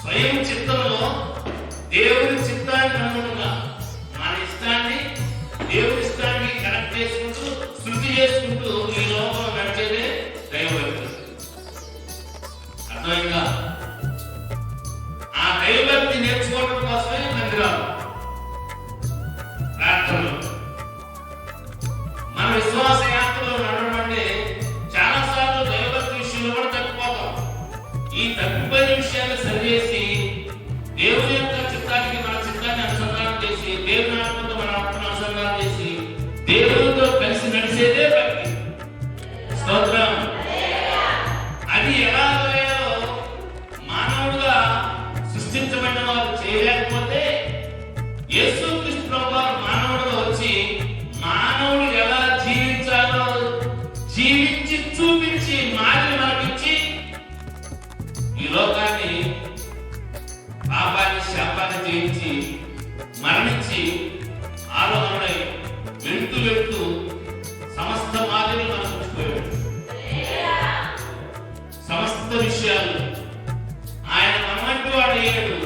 స్వయం చిత్తంలో దేవుని చిత్తాన్ని అనుగుణంగా మన ఇష్టాన్ని దేవుని ఇష్టాన్ని కనెక్ట్ చేసుకుంటూ శృతి చేసుకుంటూ ఈ లోకంలో నడిచేదే దైవభక్తి. అర్థమైందా? ఆ దైవభక్తి నేర్చుకోవడం కోసమే మందిరాలు ప్రార్థనలు. మన విశ్వాస యాత్రలో నడవడం అంటే చాలా సార్లు దైవభక్తి విషయంలో కూడా తగ్గిపోతాం ఈ తప్పిపోయిన విషయాన్ని దేవుని యొక్క చిత్తానికి మన చిత్తాన్ని అనుసంధానం చేసి దేవుని ఆత్మతో మన ఆత్మను అనుసంధానం చేసి దేవునితో కలిసి నడిచేదే భక్తి. స్తోత్రం. అది ఎలా చేయాలో మానవుడుగా సృష్టించబడిన వారు చేయలేకపోతే యేసు కృష్ణ మానవుడుగా వచ్చి మానవుడు ఎలా జీవించాలో జీవించి చూపించి మాటలు శాపాన్ని జయించి మరణించి ఆరోహణై వెళ్తూ వెళ్తూ సమస్త మాదిరి మనం సమస్త విషయాలు ఆయన మనవంటి వాడు అయ్యాడు.